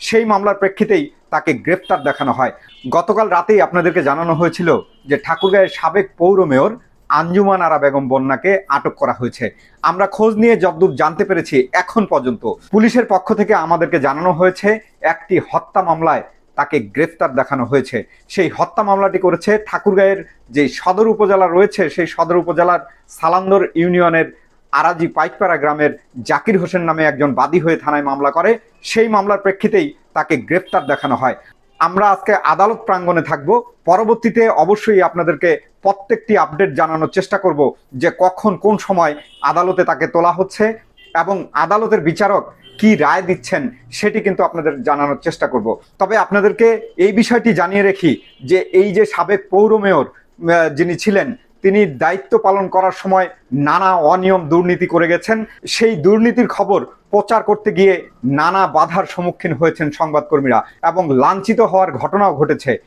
সেই মামলার প্রেক্ষিতেই তাকে গ্রেপ্তার দেখানো হয়। গতকাল রাতেই আপনাদেরকে জানানো হয়েছিল যে ঠাকুরগাঁয়ের সাবেক পৌর মেয়র আঞ্জুমান আরা বেগম বন্যাকে আটক করা হয়েছে। আমরা খোঁজ নিয়ে যদ্দূর জানতে পেরেছি এখন পর্যন্ত। পুলিশের পক্ষ থেকে আমাদেরকে জানানো হয়েছে, একটি হত্যা মামলায় তাকে গ্রেফতার দেখানো হয়েছে। সেই হত্যা মামলাটি করেছে ঠাকুরগাঁয়ের যে সদর উপজেলা রয়েছে, সেই সদর উপজেলার সালান্দর ইউনিয়নের আরাজি পাইকপাড়া গ্রামের জাকির হোসেন নামে একজন বাদী হয়ে থানায় মামলা করে। সেই মামলার প্রেক্ষিতেই তাকে গ্রেপ্তার দেখানো হয়। আমরা আজকে আদালত প্রাঙ্গণে থাকব। পরবর্তীতে অবশ্যই আপনাদেরকে প্রত্যেকটি আপডেট জানানোর চেষ্টা করব যে কখন, কোন সময় আদালতে তাকে তোলা হচ্ছে এবং আদালতের বিচারক কি রায় দিচ্ছেন সেটি কিন্তু আপনাদের জানানোর চেষ্টা করব। তবে আপনাদেরকে এই বিষয়টি জানিয়ে রেখি যে এই যে সাবেক পৌর মেয়র যিনি ছিলেন তিনি দায়িত্ব পালন করার সময় নানা অনিয়ম দুর্নীতি করে গেছেন। সেই দুর্নীতির খবর প্রচার করতে গিয়ে নানা বাধার সম্মুখীন হয়েছেন সংবাদকর্মীরা এবং লাঞ্ছিত হওয়ার ঘটনাও ঘটেছে।